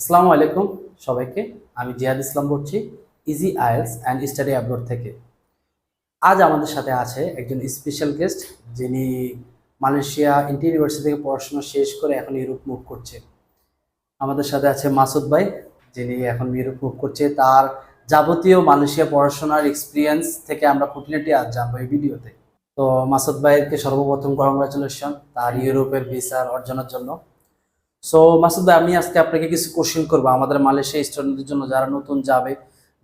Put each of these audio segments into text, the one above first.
আসসালামু আলাইকুম সবাইকে। আমি জিয়াদ ইসলাম বলছি easy IELTS and study abroad থেকে। আজ আমাদের সাথে আছে একজন স্পেশাল গেস্ট যিনি মালয়েশিয়া ইন্টার ইউনিভার্সিটি থেকে পড়াশোনা শেষ করে এখন ইউরোপ মুভ করছে। আমাদের সাথে আছে মাসুদ ভাই, যিনি এখন ইউরোপ মুভ করছে। তার যাবতীয় মালয়েশিয়া পড়াশোনার এক্সপিরিয়েন্স থেকে আমরা খুঁটিনাটি আজ জানব এই ভিডিওতে। তো মাসুদ ভাইকে সর্বপ্রথম কংগ্রাচুলেশন তার ইউরোপের ভিসার অর্জনের জন্য। সো মাসুদ আমি আজকে আপনাকে কিছু কোশ্চেন করব। আমাদের মালয়েশিয়া স্টুডেন্টদের জন্য যারা নতুন যাবে,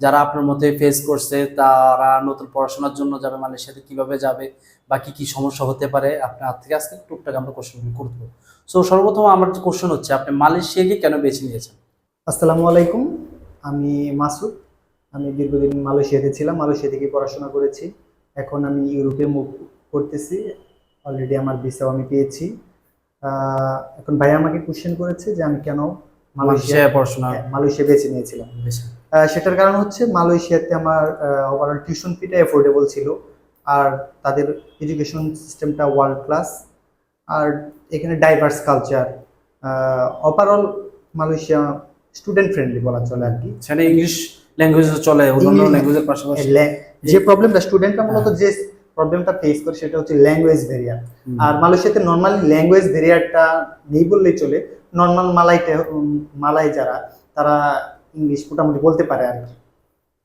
যারা আপনার মতে ফেস করছে, তারা নতুন পড়াশোনার জন্য যাবে মালয়েশিয়াতে, কীভাবে যাবে বা কি কি সমস্যা হতে পারে? আপনার থেকে আজকে টুকটাক আমরা কোশ্চেন করব। সো সর্বপ্রথম আমার যে কোশ্চেন হচ্ছে, আপনি মালয়েশিয়াকে কেন বেছে নিয়েছেন? আসসালামু আলাইকুম। আমি মাসুদ। আমি দীর্ঘদিন মালয়েশিয়াতে ছিলাম, মালয়েশিয়া থেকে পড়াশোনা করেছি। এখন আমি ইউরোপে মুভ করতেছি। অলরেডি আমার ভিসাও আমি পেয়েছি। এখন ভাই আমাকে কোশ্চেন করেছে যে আমি কেন মালয়েশিয়া পড়াশোনা হ্যাঁ, মালয়েশিয়া বেছে নিয়েছিলাম। সেটার কারণ হচ্ছে মালয়েশিয়াতে আমার ওভারঅল টিউশন ফিটা অ্যাফোর্ডেবল ছিল আর তাদের এডুকেশন সিস্টেমটা ওয়ার্ল্ড ক্লাস আর এখানে diverse culture overall Malaysia student friendly বলা চলে আর কি। সেখানে ইংলিশ ল্যাঙ্গুয়েজ চলে অন্যান্য ল্যাঙ্গুয়েজের পাশাপাশি। যে প্রবলেমটা স্টুডেন্টরা মূলত যে প্রবলেমটা ফেস করে সেটা হচ্ছে ল্যাঙ্গুয়েজ ভেরিয়ার আর মালয়েশিয়াতে নর্মালি ল্যাঙ্গুয়েজ ভেরিয়ারটা নেই বললেই চলে। নর্মাল মালাইতে মালাই যারা তারা ইংলিশ মোটামুটি বলতে পারে আর কি।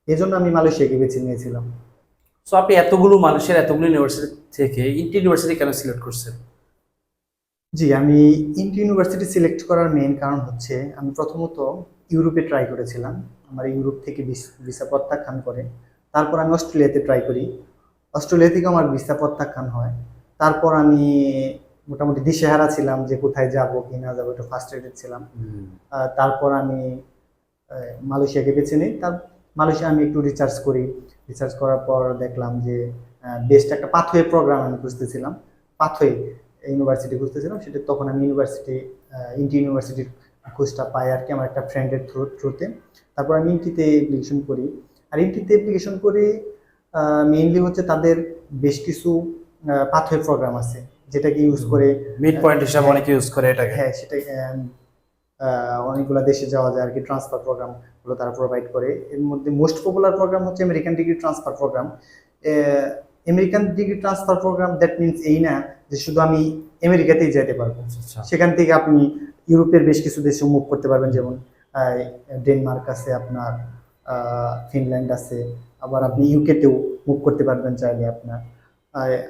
এই জন্য আমি মালয়েশিয়াকে বেছে নিয়েছিলাম। সো আপনি এতগুলো মানুষের এতগুলো ইউনিভার্সিটি থেকে ইন্টার ইউনিভার্সিটি কেন সিলেক্ট করছেন? জি আমি ইন্টার ইউনিভার্সিটি সিলেক্ট করার মেইন কারণ হচ্ছে আমি প্রথমত ইউরোপে ট্রাই করেছিলাম। আমার ইউরোপ থেকে ভিসা প্রত্যাখ্যান করে। তারপর আমি অস্ট্রেলিয়াতে ট্রাই করি। অস্ট্রেলিয়া থেকে আমার ভিসা প্রত্যাখ্যান হয়। তারপর আমি মোটামুটি দিশেহারা ছিলাম যে কোথায় যাব কি না যাব একটু ফার্স্ট্রেটেড ছিলাম। তারপর আমি মালয়েশিয়াকে বেছে নিই। তার মালয়েশিয়া আমি একটু রিসার্চ করি। রিসার্চ করার পর দেখলাম যে বেস্ট একটা পাথওয়ে প্রোগ্রাম আমি খুঁজতেছিলাম। পাথওয়ে ইউনিভার্সিটি খুঁজতেছিলাম। সেটা তখন আমি ইউনিভার্সিটি ইন্টি ইউনিভার্সিটির খোঁজটা পাই আর কি আমার একটা ফ্রেন্ডের থ্রু থ্রুতে তারপর আমি ইন্টিতে অ্যাপ্লিকেশন করি। আর ইন্টিতে অ্যাপ্লিকেশন করি মেইনলি হচ্ছে তাদের বেশ কিছু পাথওয়ে প্রোগ্রাম আছে যেটাকে ইউজ করে মিড পয়েন্ট হিসাবে অনেকে ইউজ করে এটাকে। হ্যাঁ সেটা অনেকগুলো দেশে যাওয়া যায় আর কি ট্রান্সফার প্রোগ্রামগুলো তারা প্রোভাইড করে। এর মধ্যে মোস্ট পপুলার প্রোগ্রাম হচ্ছে American degree transfer program American degree transfer program that means এই না যে শুধু আমি আমেরিকাতেই যেতে পারব। আচ্ছা। সেখান থেকে আপনি ইউরোপের বেশ কিছু দেশে মুভ করতে পারবেন যেমন ডেনমার্ক আছে আপনার ফিনল্যান্ড আছে আবার আপনি ইউকেতেও মুভ করতে পারবেন চাইলে আপনার।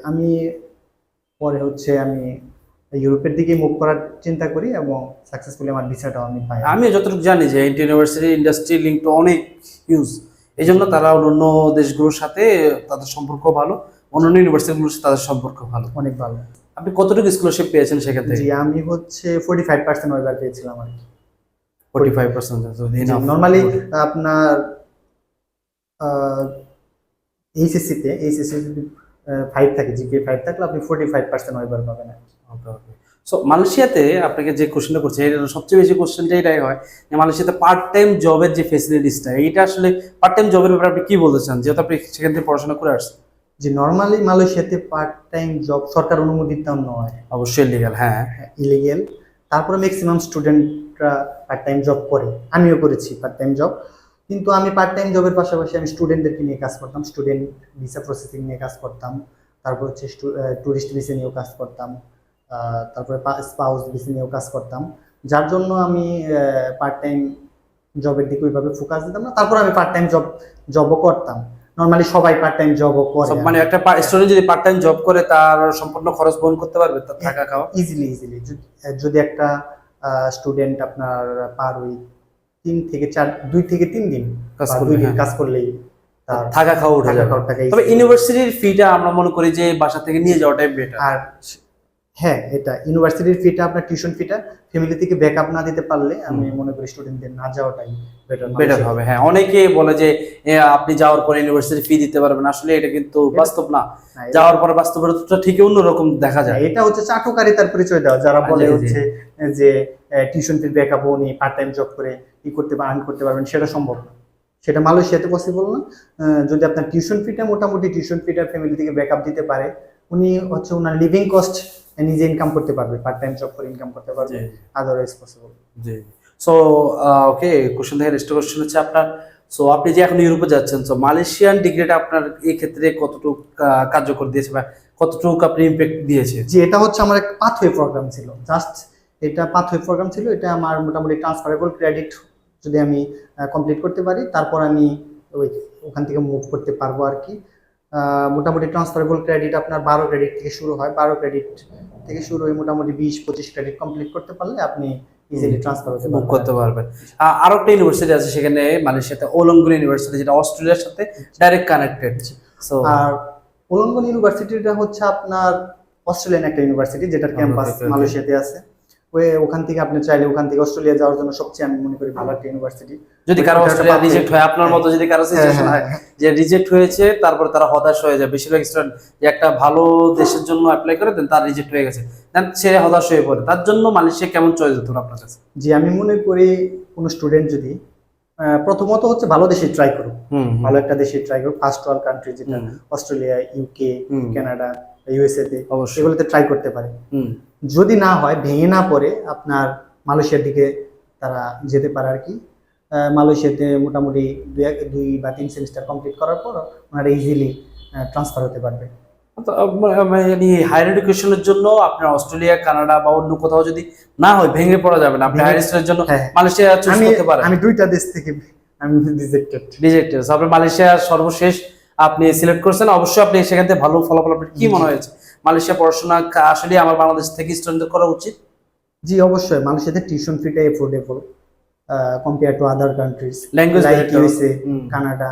আমি পরে হচ্ছে আমি ইউরোপের দিকে মুভ করার চিন্তা করি এবং সাকসেসফুলি আমার ভিসাটাও আমি পাই। আমি যতটুকু জানি যে ইউনিভার্সিটি ইন্ডাস্ট্রি লিঙ্কটা অনেক ইউজ এই জন্য তারা অন্য দেশগুলোর সাথে তাদের সম্পর্ক ভালো অন্যান্য ইউনিভার্সিটিগুলোর সাথে তাদের সম্পর্ক ভালো। অনেক ভালো। আপনি কতটুকু স্কলারশিপ পেয়েছেন সেখান থেকে? আমি হচ্ছে ফোর্টি ফাইভ পার্সেন্ট ওইবার পেয়েছিলাম আর কি। ফোর্টি ফাইভ পার্সেন্ট নর্মালি আপনার এইচএসসিতে এইচএসসি ফাইভ থাকে জিপিএ ফাইভ থাকলে আপনি ফোর্টি ফাইভ পার্সেন্ট ওইবার পাবেন। সো মালয়েশিয়াতে আপনাকে যে কোশ্চেনটা করছে এর সবচেয়ে বেশি কোশ্চেনটা এটাই হয় যে মালয়েশিয়াতে পার্ট টাইম জবের যে ফেসিলিটিসটা এইটা আসলে পার্ট টাইম জবের ব্যাপারে আপনি কি বলতে চান? যেহেতু আপনি সেখান থেকে পড়াশোনা করে আসছেন। যে নর্মালি মালয়েশিয়াতে পার্ট টাইম জব সরকার অনুমোদিত নয়। অবশ্যই লিগাল হ্যাঁ। ইলিগেল তারপরে ম্যাক্সিমাম স্টুডেন্টরা পার্ট টাইম জব করে। আমিও করেছি পার্ট টাইম জব কিন্তু আমি পার্ট টাইম জবের পাশাপাশি আমি স্টুডেন্টদেরকে নিয়ে কাজ করতাম স্টুডেন্ট ভিসা প্রসেসিং নিয়ে কাজ করতাম তারপর হচ্ছে ট্যুরিস্ট ভিসা নিয়েও কাজ করতাম তারপরে স্পাউস ভিসা নিয়েও কাজ করতাম। যার জন্য আমি পার্ট টাইম জবের দিকে ওইভাবে ফোকাস দিতাম না তারপর আমি পার্ট টাইম জব জবও করতাম। নর্মালি সবাই পার্ট টাইম জবও করে মানে একটা স্টুডেন্ট যদি পার্ট টাইম জব করে তার সম্পূর্ণ খরচ বহন করতে পারবে তার থাকা খাওয়া? ইজিলি ইজিলি যদি একটা স্টুডেন্ট আপনার পার উইক তিন থেকে চার দুই থেকে তিন দিন কাজ হ্যাঁ। কাজ করলেই থাকা খাওয়া উঠে যাবে। তবে ইউনিভার্সিটির ফিটা আমরা মনে করি যে বাসা থেকে নিয়ে যাওয়াটাই বেটার আর হ্যাঁ এটা ইউনিভার্সিটির ফিটা আপনার টিউশন ফিটা ফ্যামিলি থেকে ব্যাকআপ না দিতে পারলে আমি মনে করি স্টুডেন্টদের না যাওয়াটাই বেটার বেটার হবে হ্যাঁ অনেকে বলে যে আপনি যাওয়ার পরে ইউনিভার্সিটি ফি দিতে পারবেন আসলে এটা কিন্তু বাস্তব না। যাওয়ার পরে বাস্তবতা ঠিকই অন্যরকম দেখা যায়। এটা হচ্ছে চাটুকারিতার পরিচয় দেওয়া। যারা বলে। হচ্ছে যে টিউশন ফি ব্যাকআপ উনি পার্ট টাইম জব করে ই করতে আর্ন করতে পারবেন সেটা সম্ভব না। সেটা মালয়েশিয়াতে পসিবল না। যদি আপনার টিউশন ফিটা মোটামুটি টিউশন ফিটা ফ্যামিলি থেকে ব্যাকআপ দিতে পারে উনি হচ্ছে ওনার লিভিং কস্ট নিজে ইনকাম করতে পারবে পার্ট টাইম জব করে ইনকাম করতে পারবে জি। আদারওয়াইজ পসিবল জি। সো ওকে কোশ্চেন থেকে নেক্সট কোশ্চেন হচ্ছে আপনার সো আপনি যে এখন ইউরোপে যাচ্ছেন সো মালয়েশিয়ান ডিগ্রিটা আপনার এই ক্ষেত্রে কতটুকু কার্যকর দিয়েছে বা কতটুকু আপনি ইমপ্যাক্ট দিয়েছে? যে এটা হচ্ছে আমার একটা পাথওয়ে প্রোগ্রাম ছিল। জাস্ট এটা পাথওয়ে প্রোগ্রাম ছিল এটা আমার মোটামুটি ট্রান্সফারেবল ক্রেডিট যদি আমি কমপ্লিট করতে পারি তারপর আমি ওই ওখান থেকে মুভ করতে পারব আর কি। মোটামুটি ট্রান্সফারেবল ক্রেডিট আপনার বারো ক্রেডিট থেকে শুরু হয় বারো ক্রেডিট থেকে শুরু হয়ে মোটামুটি বিশ পঁচিশ ক্রেডিট কমপ্লিট করতে পারলে আপনি ইজিলি ট্রান্সফার হতে বুক করতে পারবেন। আরও একটা ইউনিভার্সিটি আছে সেখানে মালয়েশিয়াতে ওলঙ্গুল ইউনিভার্সিটি যেটা অস্ট্রেলিয়ার সাথে ডাইরেক্ট কানেক্টেড সো আর ওলঙ্গন ইউনিভার্সিটিটা হচ্ছে আপনার অস্ট্রেলিয়ান একটা ইউনিভার্সিটি যেটার ক্যাম্পাস. মালয়েশিয়াতে আছে। ওই ওখান থেকে আপনি চাইলে ওখান থেকে অস্ট্রেলিয়া যাওয়ার জন্য সবচেয়ে আমি মনে করি ভালো একটা ইউনিভার্সিটি যদি কারও অস্ট্রেলিয়া রিজেক্ট হয় আপনার মতো যদি কারও সিচুয়েশন হ্যাঁ, হয় যে রিজেক্ট হয়েছে তারপর তারা হতাশ হয়ে যায়। বেশিরভাগ স্টুডেন্ট যে একটা ভালো দেশের জন্য অ্যাপ্লাই করে দেন তার রিজেক্ট হয়ে গেছে। দেন সে হতাশ হয়ে পড়ে। তার জন্য মালয়েশিয়া কেমন চয়েস হতো আপনার কাছে? যে আমি মনে করি কোনো স্টুডেন্ট যদি প্রথমত হচ্ছে ভালো দেশে ট্রাই করুক। ভালো একটা দেশে ট্রাই করুক। ফার্স্ট ওয়ার্ল্ড কান্ট্রি যেটা অস্ট্রেলিয়া ইউকে কানাডা ইউএসএ তে অবশ্যই। এগুলোতে ট্রাই করতে পারে। যদি না হয় ভেঙে না পড়ে আপনার মালয়েশিয়ার দিকে তারা যেতে পারে আর কি। মালয়েশিয়াতে মোটামুটি দুই এক- দুই বা তিন সেমিস্টার কমপ্লিট করার পর ওনারা ইজিলি ট্রান্সফার হতে পারবে। আহ, মানে হায়ার এডুকেশনের জন্য আপনার অস্ট্রেলিয়া কানাডা বা অন্য কোথাও যদি না হয় ভেঙে পড়া যাবে না। আপনি হায়ার স্টাডির জন্য হ্যাঁ। মালয়েশিয়া চুজ করতে পারেন। আমি দুইটা দেশ থেকে আমি রিজেক্টেড রিজেক্টেড আপনি মালয়েশিয়া সর্বশেষ আপনি সিলেক্ট করছেন। অবশ্যই আপনি সেখান থেকে ভালো ফলাফল আপনার কি মনে হয়েছে? মালয়েশিয়া পড়াশোনা আসলে আমার বাংলাদেশ থেকে স্টুডেন্টদের করা উচিত? জি অবশ্যই। মালয়েশিয়াতে টিউশন ফিটা affordable compare to other countries language like USA Canada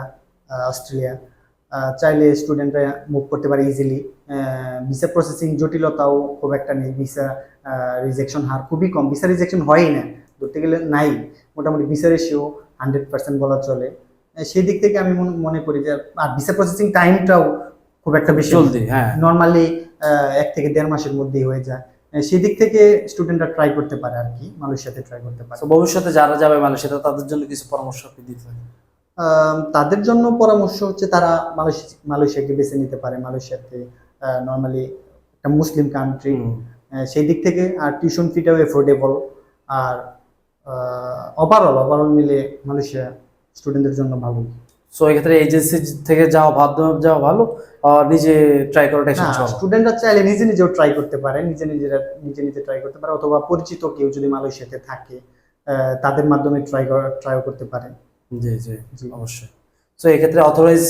Australia চাইলে স্টুডেন্টরা মুভ করতে পারে ইজিলি ভিসা প্রসেসিং জটিলতাও খুব একটা নেই। ভিসা রিজেকশন হার খুবই কম। ভিসা রিজেকশন হয়ই না। ধরতে গেলে নাই। মোটামুটি ভিসা রেশিও হান্ড্রেড পার্সেন্ট বলা চলে। সেই দিক থেকে আমি মনে- মনে করি যে আর ভিসা প্রসেসিং টাইমটাও খুব একটা বেশি হ্যাঁ। নর্মালি এক থেকে দেড় মাসের মধ্যেই হয়ে যায়। আহ, সেই দিক থেকে স্টুডেন্টরা ট্রাই করতে পারে আর কি মালয়েশিয়াতে ট্রাই করতে পারে। ভবিষ্যতে যারা যাবে মালয়েশিয়াতে তাদের জন্য কিছু পরামর্শ আপনি দিতে তাদের জন্য পরামর্শ হচ্ছে তারা মালয়েশিয়া মালয়েশিয়াকে বেছে নিতে পারে। মালয়েশিয়াতে নর্মালি একটা মুসলিম কান্ট্রি সেই দিক থেকে আর টিউশন ফিটাও এফোর্ডেবল আর ওভারঅল ওভারঅল মিলে মালয়েশিয়া স্টুডেন্টদের জন্য ভালো। সো এক্ষেত্রে এজেন্সি থেকে যাওয়া মাধ্যমে যাওয়া ভালো। নিজে ট্রাই করাটাই ভালো স্টুডেন্টরা চাইলে নিজে নিজেও ট্রাই করতে পারে নিজে নিজেরা নিজে নিজে ট্রাই করতে পারে অথবা পরিচিত কেউ যদি মালয়েশিয়াতে থাকে তাদের মাধ্যমে ট্রাই ট্রাইও করতে পারে। জি জি। অবশ্যই। তো এক্ষেত্রে অথরাইজ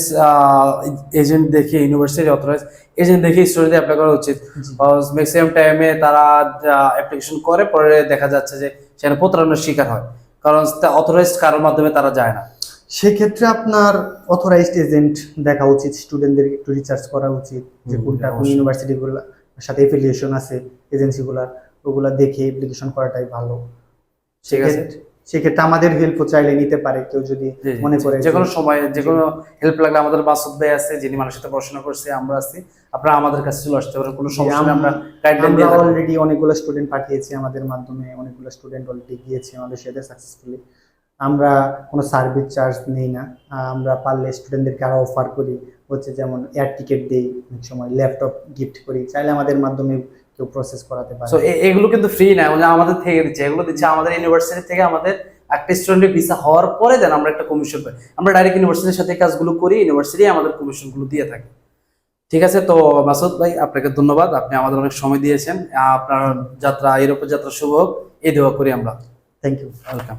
এজেন্ট দেখে ইউনিভার্সিটি অথরাইজ এজেন্ট দেখে স্টোরিতে অ্যাপ্লাই করা উচিত। ম্যাক্সিমাম টাইমে তারা অ্যাপ্লিকেশন করে পরে দেখা যাচ্ছে যে সেখানে প্রতারণার শিকার হয়। কারণ অথরাইজড কারোর মাধ্যমে তারা যায় না। সেক্ষেত্রে আপনার অথরাইজড এজেন্ট দেখা উচিত স্টুডেন্টদের একটু রিসার্চ করা উচিত যে কোনটা কোন। ইউনিভার্সিটিগুলোর সাথে এফিলিয়েশন আছে এজেন্সিগুলার ওগুলা দেখে অ্যাপ্লিকেশন করাটাই ভালো। ঠিক আছে। সেক্ষেত্রে- আমাদের হেল্পও চাইলে নিতে পারে কেউ যদি মনে করে যে কোনো সময় যে কোনো হেল্প লাগলে আমাদের মাসুদ ভাই আছে যিনি মানুষের সাথে পড়াশোনা করছে আমরা আছি আপনারা আমাদের কাছে চলে আসতে পারেন কোনো সমস্যা আমরা গাইডলাইন দিয়ে অলরেডি অনেকগুলো স্টুডেন্ট পাঠিয়েছি আমাদের মাধ্যমে অনেকগুলো স্টুডেন্ট অলরেডি গিয়েছে আমাদের সাথে সাকসেসফুলি আমরা কোনো সার্ভিস চার্জ নেই না। আমরা পারলে স্টুডেন্টদেরকে আরও অফার করি। হচ্ছে যেমন এয়ার টিকিট দিই অনেক সময় ল্যাপটপ গিফট করি। চাইলে আমাদের মাধ্যমে কেউ প্রসেস করাতে পারে। সো এগুলো কিন্তু ফ্রি না মানে আমাদের থেকে দিচ্ছে। এগুলো দিচ্ছে আমাদের ইউনিভার্সিটি থেকে আমাদের একটা স্টুডেন্টের ভিসা হওয়ার পরে দেন আমরা একটা কমিশন পাই। আমরা ডাইরেক্ট ইউনিভার্সিটির সাথে কাজগুলো করি ইউনিভার্সিটি আমাদের কমিশনগুলো দিয়ে থাকে। ঠিক আছে? তো মাসুদ ভাই আপনাকে ধন্যবাদ। আপনি আমাদের অনেক সময় দিয়েছেন। আপনার যাত্রা ইউরোপের যাত্রা শুভ হোক। এই দেওয়া করি আমরা। Thank you welcome